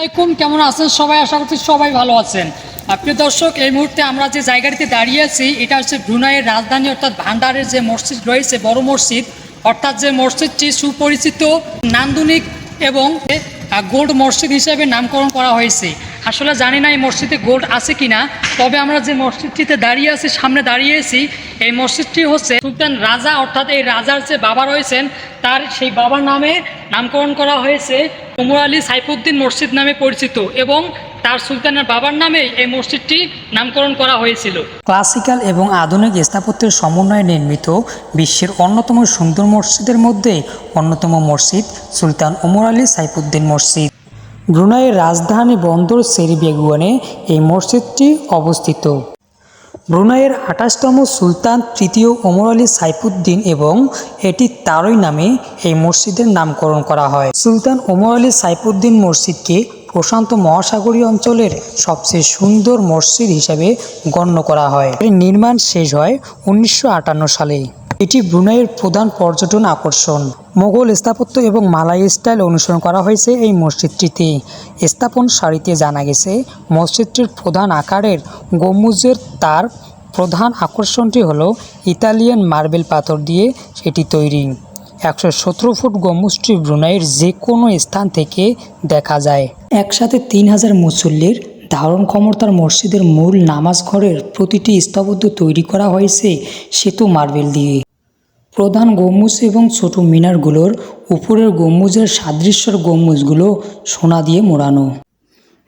আসসালামাইকুম কেমন আছেন? সবাই আশা করছি সবাই ভালো আছেন। প্রিয় দর্শক, এই মুহূর্তে আমরা যে জায়গাটিতে দাঁড়িয়ে আছি, এটা হচ্ছে ব্রুনাইয়ের রাজধানী, অর্থাৎ ভান্ডারের যে মসজিদ রয়েছে, বড় মসজিদ, অর্থাৎ যে মসজিদটি সুপরিচিত, নান্দনিক এবং গোল্ড মসজিদ হিসেবে নামকরণ করা হয়েছে। আসলে জানি না এই মসজিদে গোল্ড আছে কিনা, তবে আমরা যে মসজিদটিতে দাঁড়িয়ে আছি, সামনে দাঁড়িয়েছি এই মসজিদটি হচ্ছে সুলতান রাজা, অর্থাৎ এই রাজার যে বাবা রয়েছেন, তার সেই বাবার নামে নামকরণ করা হয়েছে উমর আলী সাইফুদ্দিন মসজিদ নামে পরিচিত এবং তার সুলতানের বাবার নামে এই মসজিদটি নামকরণ করা হয়েছিল। ক্লাসিক্যাল এবং আধুনিক স্থাপত্যের সমন্বয়ে নির্মিত বিশ্বের অন্যতম সুন্দর মসজিদের মধ্যে অন্যতম মসজিদ সুলতান উমর আলী সাইফুদ্দিন মসজিদ। ব্রুনাইয়ের রাজধানী বন্দর সেরিবেগুয়ানে এই মসজিদটি অবস্থিত। ব্রুনাইয়ের আঠাশতম সুলতান তৃতীয় ওমর আলী সাইফুদ্দিন এবং এটি তারই নামে এই মসজিদের নামকরণ করা হয়। সুলতান ওমর আলী সাইফুদ্দিন মসজিদকে প্রশান্ত মহাসাগরীয় অঞ্চলের সবচেয়ে সুন্দর মসজিদ হিসাবে গণ্য করা হয়। এর নির্মাণ শেষ হয় উনিশশো আটান্ন সালে। এটি ব্রুনাইয়ের প্রধান পর্যটন আকর্ষণ। মোগল স্থাপত্য এবং মালাই স্টাইল অনুসরণ করা হয়েছে এই মসজিদটিতে। স্থাপন সারিতে জানা গেছে, মসজিদটির প্রধান আকারের গম্বুজের তার প্রধান আকর্ষণটি হলো ইতালিয়ান মার্বেল পাথর দিয়ে সেটি তৈরি। একশো সতেরো ফুট গম্বুজটি ব্রুনাইয়ের যে কোনো স্থান থেকে দেখা যায়। একসাথে তিন হাজার মুসল্লির ধারণ ক্ষমতার মসজিদের মূল নামাজ ঘরের প্রতিটি স্থপত্য তৈরি করা হয়েছে সেতু মার্বেল দিয়ে। প্রধান গম্বুজ এবং ছোট মিনারগুলোর উপরের গম্বুজের সাদৃশ্যর গম্বুজগুলো সোনা দিয়ে মোড়ানো।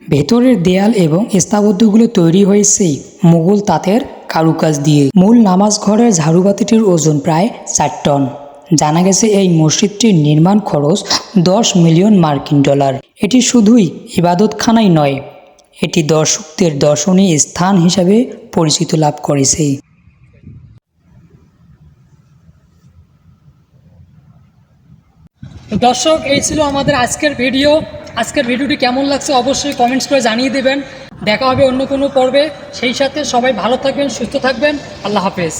ভেতরের দেয়াল এবং স্থাপত্যগুলো তৈরি হয়েছে মুঘল তাঁতের কারুকাজ দিয়ে। মূল নামাজ ঘরের ঝাড়ুবাতিটির ওজন প্রায় চার টন। জানা গেছে এই মসজিদটির নির্মাণ খরচ দশ মিলিয়ন মার্কিন ডলার। এটি শুধুই ইবাদতখানাই নয়, এটি দর্শকদের দর্শনীয় স্থান হিসাবে পরিচিত লাভ করেছে। দর্শক, এই ছিল আমাদের আজকের ভিডিও। আজকের ভিডিওটি কেমন লাগছে অবশ্যই কমেন্টস করে জানিয়ে দেবেন। দেখা হবে অন্য কোনো পর্বে। সেই সাথে সবাই ভালো থাকবেন, সুস্থ থাকবেন। আল্লাহ হাফেজ।